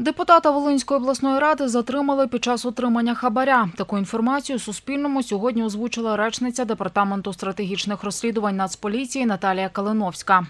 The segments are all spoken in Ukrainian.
Депутата Волинської обласної ради затримали під час отримання хабаря. Таку інформацію Суспільному сьогодні озвучила речниця департаменту стратегічних розслідувань Нацполіції Наталія Калиновська.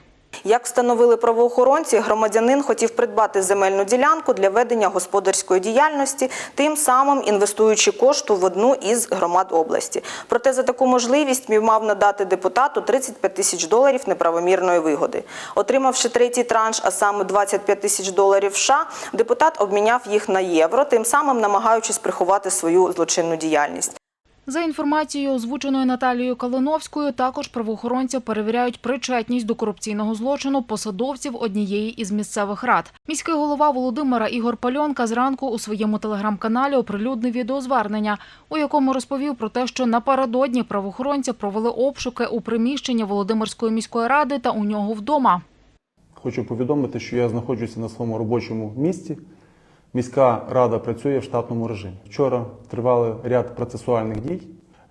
Як встановили правоохоронці, громадянин хотів придбати земельну ділянку для ведення господарської діяльності, тим самим інвестуючи кошту в одну із громад області. Проте за таку можливість мав надати депутату 35 тисяч доларів неправомірної вигоди. Отримавши третій транш, а саме 25 тисяч доларів США, депутат обміняв їх на євро, тим самим намагаючись приховати свою злочинну діяльність. За інформацією, озвученою Наталією Калиновською, також правоохоронці перевіряють причетність до корупційного злочину посадовців однієї із місцевих рад. Міський голова Володимира Ігор Пальонка зранку у своєму телеграм-каналі оприлюднив відеозвернення, у якому розповів про те, що напередодні правоохоронці провели обшуки у приміщенні Володимирської міської ради та у нього вдома. Хочу повідомити, що я знаходжуся на своєму робочому місці. Міська рада працює в штатному режимі. Вчора тривали ряд процесуальних дій.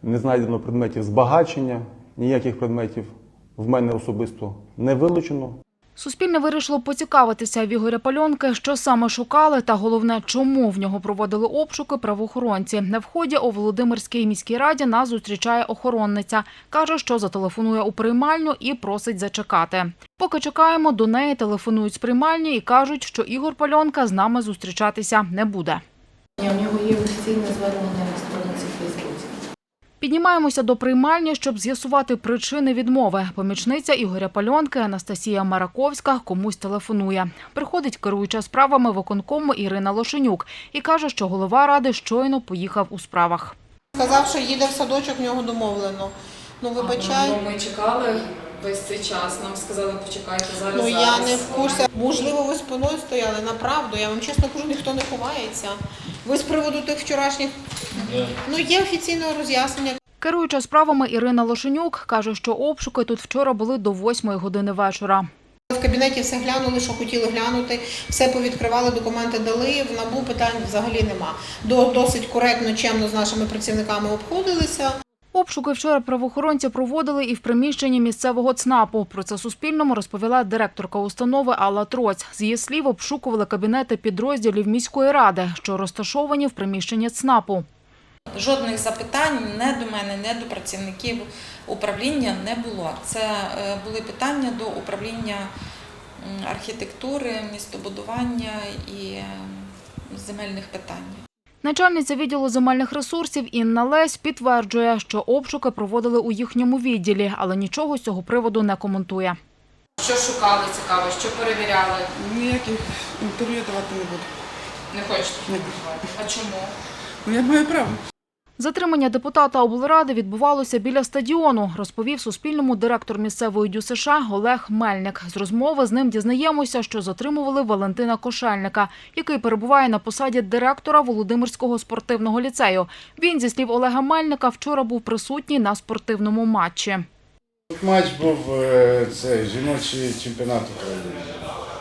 Не знайдено предметів збагачення, ніяких предметів в мене особисто не вилучено. Суспільне вирішило поцікавитися в Ігоря Пальонки, що саме шукали, та головне, чому в нього проводили обшуки правоохоронці. На вході у Володимирській міській раді нас зустрічає охоронниця. Каже, що зателефонує у приймальню і просить зачекати. Поки чекаємо, до неї телефонують з приймальні і кажуть, що Ігор Пальонка з нами зустрічатися не буде. У нього є офіційне звернення на сторінці в Фейсбуці. Піднімаємося до приймальні, щоб з'ясувати причини відмови. Помічниця Ігоря Пальонки Анастасія Мараковська комусь телефонує. Приходить керуюча справами виконкому Ірина Лошенюк і каже, що голова ради щойно поїхав у справах. Сказав, що їде в садочок, в нього домовлено. Ну, вибачай. Ну, ми чекали весь цей час. Нам сказали, почекайте зараз. Ну я зараз. не в курсі. Можливо, ви спиною стояли, направду. Я вам чесно кажу, ніхто не ховається. Ви з приводу тих вчорашніх. Ну, є офіційне роз'яснення. Керуюча справами Ірина Лошенюк каже, що обшуки тут вчора були до 8 години вечора. В кабінеті все глянули, що хотіли глянути, все повідкривали, документи дали. В набу питань взагалі нема. До досить коректно, чемно з нашими працівниками обходилися. Обшуки вчора правоохоронці проводили і в приміщенні місцевого ЦНАПу. Про це Суспільному розповіла директорка установи Алла Троць. З її слів, обшукували кабінети підрозділів міської ради, що розташовані в приміщенні ЦНАПу. Жодних запитань не до мене, не до працівників управління не було. Це е, були питання до управління архітектури, містобудування і земельних питань. Начальниця відділу земельних ресурсів Інна Лесь підтверджує, що обшуки проводили у їхньому відділі, але нічого з цього приводу не коментує. Що шукали цікаво, що перевіряли? Ніяких інтерв'ю давати не буду. Не хочете? Ні. А чому? Ну, я маю право. Затримання депутата облради відбувалося біля стадіону, розповів Суспільному директор місцевої ДЮСШ Олег Мельник. З розмови з ним дізнаємося, що затримували Валентина Кошельника, який перебуває на посаді директора Володимирського спортивного ліцею. Він, зі слів Олега Мельника, вчора був присутній на спортивному матчі. Матч був е, це жіночий чемпіонат України.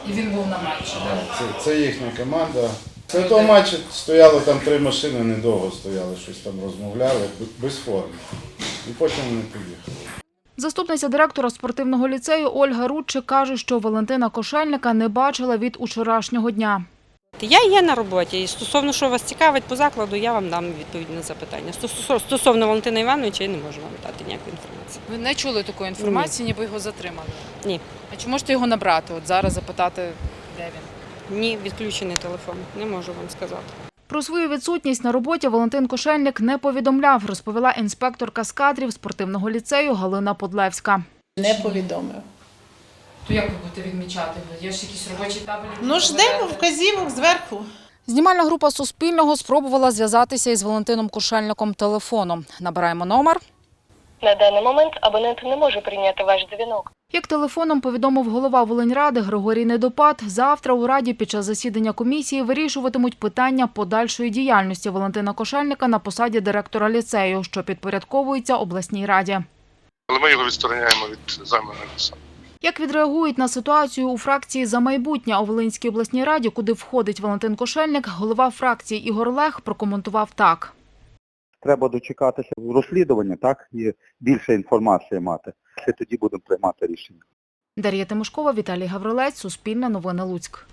І він був на матчі. Це, це їхня команда. Це того матчі стояло там три машини, недовго стояли, щось там розмовляли, без форми. І потім вони поїхали. Заступниця директора спортивного ліцею Ольга Рудчик каже, що Валентина Кошельника не бачила від учорашнього дня. Я є на роботі, і стосовно що вас цікавить по закладу, я вам дам відповідь на запитання. Стосовно, Валентина Івановича, я не можу вам дати ніяку інформацію. Ви не чули такої інформації, ніби його затримали? Ні. А чи можете його набрати? От зараз запитати, де він? Ні, відключений телефон, не можу вам сказати. Про свою відсутність на роботі Валентин Кошельник не повідомляв, розповіла інспекторка з кадрів спортивного ліцею Галина Подлевська. Не повідомив. То як ви будете відмічати? Є ж якісь робочі табелі? Ну, ждемо вказівок зверху. Знімальна група Суспільного спробувала зв'язатися із Валентином Кошельником телефоном. Набираємо номер. На даний момент абонент не може прийняти ваш дзвінок. Як телефоном повідомив голова Волиньради Григорій Недопад, завтра у Раді під час засідання комісії вирішуватимуть питання подальшої діяльності Валентина Кошельника на посаді директора ліцею, що підпорядковується обласній раді. Але ми його відстороняємо від займаної посади. Як відреагують на ситуацію у фракції за майбутнє у Волинській обласній раді, куди входить Валентин Кошельник, голова фракції Ігор Лех прокоментував так. Треба дочекатися розслідування, так, і більше інформації мати. І тоді будемо приймати рішення. Дар'я Тимошкова, Віталій Гаврилець, Суспільне новини Луцьк.